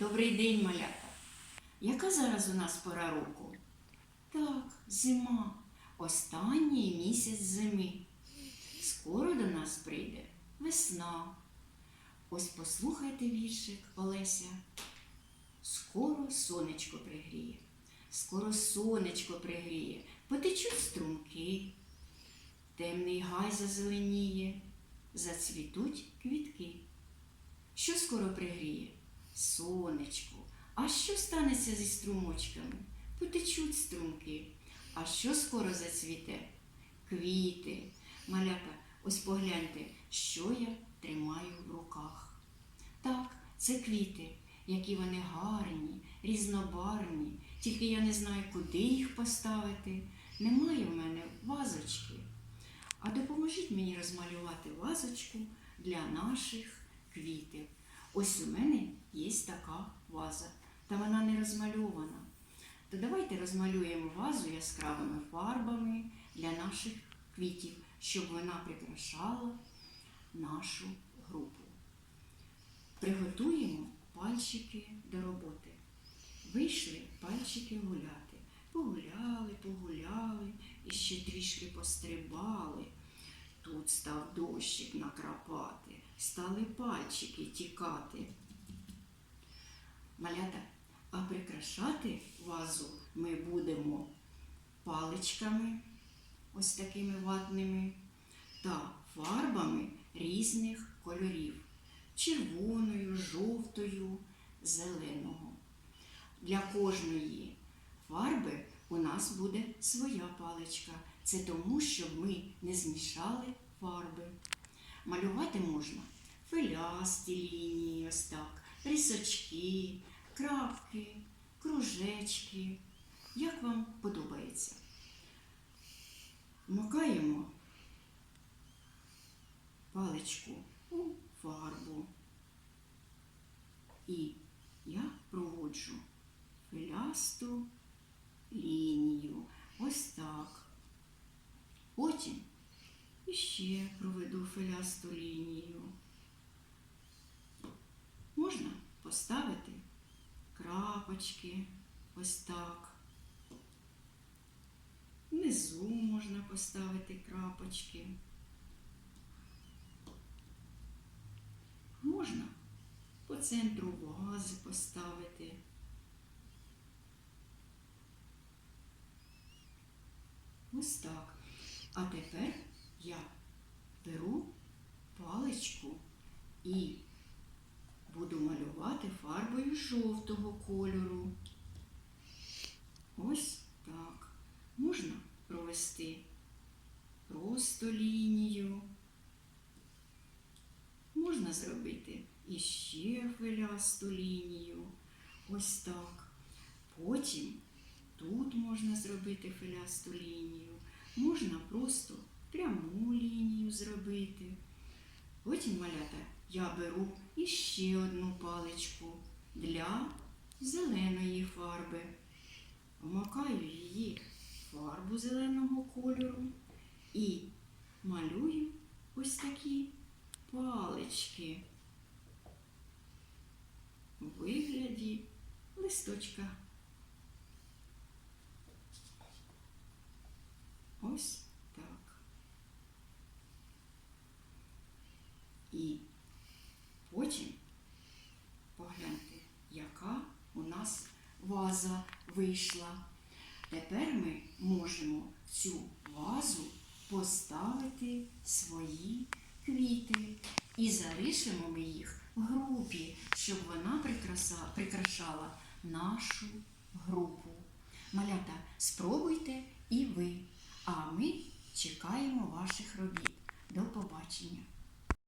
Добрий день, малята. Яка зараз у нас пора року? Так, зима. Останній місяць зими. Скоро до нас прийде весна. Ось послухайте віршик Олеся. Скоро сонечко пригріє, скоро сонечко пригріє, потечуть струмки, темний гай зазеленіє, зацвітуть квітки. Що скоро пригріє? Сонечко. А що станеться зі струмочками? Потечуть струмки. А що скоро зацвіте? Квіти. Малята, ось погляньте, що я тримаю в руках. Так, це квіти, які вони гарні, різнобарвні, тільки я не знаю, куди їх поставити. Немає в мене вазочки. А допоможіть мені розмалювати вазочку для наших квітів. Ось у мене є така ваза, та вона не розмальована. То давайте розмалюємо вазу яскравими фарбами для наших квітів, щоб вона прикрашала нашу групу. Приготуємо пальчики до роботи. Вийшли пальчики гуляти. Погуляли, погуляли і ще трішки пострибали. Тут став дощик накрапати, стали пальчики тікати. Малята, а прикрашати вазу ми будемо паличками, ось такими ватними, та фарбами різних кольорів червоною, жовтою, зеленого. Для кожної фарби у нас буде своя паличка. Це тому, щоб ми не змішали фарби. Малювати можна филясті лінії, ось так, рисочки, крапки, кружечки. Як вам подобається? Вмикаємо паличку у фарбу. І я проводжу филясту лінію. Ось так. Потім іще проведу филясту лінію. Можна поставити крапочки ось так. Внизу можна поставити крапочки. Можна по центру вази поставити. Ось так. А тепер я беру паличку і кольору. Ось так. Можна провести просто лінію. Можна зробити іще хвилясту лінію. Ось так. Потім тут можна зробити хвилясту лінію. Можна просто пряму лінію зробити. Потім, малята, я беру іще одну паличку для зеленої фарби. Вмикаю її фарбу зеленого кольору і малюю ось такі палички у вигляді листочка. Ось так. І потім погляньте, яка у нас ваза вийшла. Тепер ми можемо цю вазу поставити свої квіти і залишимо ми їх в групі, щоб вона прикрашала нашу групу. Малята, спробуйте і ви. А ми чекаємо ваших робіт. До побачення!